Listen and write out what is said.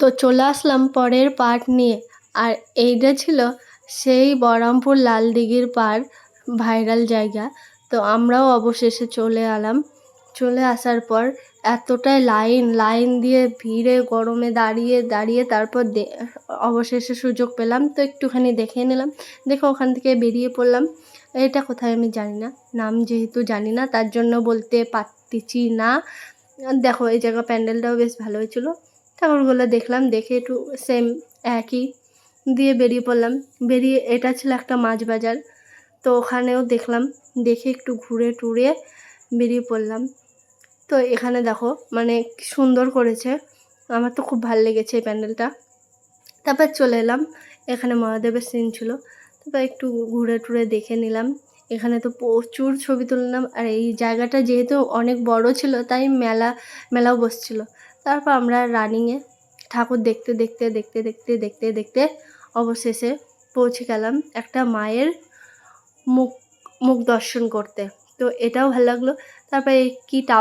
তো চলে আসলাম পরের পার্ট নিয়ে। আর এইটা ছিল সেই বহরমপুর লাল দিঘির পাড় ভাইরাল জায়গা। তো আমরাও অবশেষে চলে এলাম। চলে আসার পর এতটাই লাইন লাইন দিয়ে ভিড়ে, গরমে দাঁড়িয়ে দাঁড়িয়ে তারপর অবশেষে সুযোগ পেলাম। তো একটুখানি দেখে নিলাম। দেখে ওখান থেকে বেরিয়ে পড়লাম। এটা কোথায় আমি জানি না। নাম যেহেতু জানি না, তার জন্য বলতে পারতেছি না। দেখো, এই জায়গা প্যান্ডেলটাও বেশ ভালো হয়েছিল ঠাকুরগুলো দেখলাম, দেখে একটু সেম একই দিয়ে বেরিয়ে পড়লাম। বেরিয়ে, এটা ছিল একটা মাছ বাজার, তো ওখানেও দেখলাম, দেখে একটু ঘুরে টুরে বেরিয়ে পড়লাম। তো এখানে দেখো মানে সুন্দর করেছে। আমার তো খুব ভালো লেগেছে এই প্যান্ডেলটা। তারপর চলে এলাম, এখানে মহাদেবের সিন ছিল। তারপর একটু ঘুরে টুরে দেখে নিলাম। এখানে তো প্রচুর ছবি তুললাম। আর এই জায়গাটা যেহেতু অনেক বড় ছিল, তাই মেলা, মেলাও বসছিল। তারপর আমরা রানিংয়ে ঠাকুর দেখতে দেখতে দেখতে দেখতে দেখতে দেখতে অবশেষে পৌঁছে গেলাম একটা মায়ের মুখ মুখ দর্শন করতে। তো এটাও ভালো লাগল। তারপরে কি টাও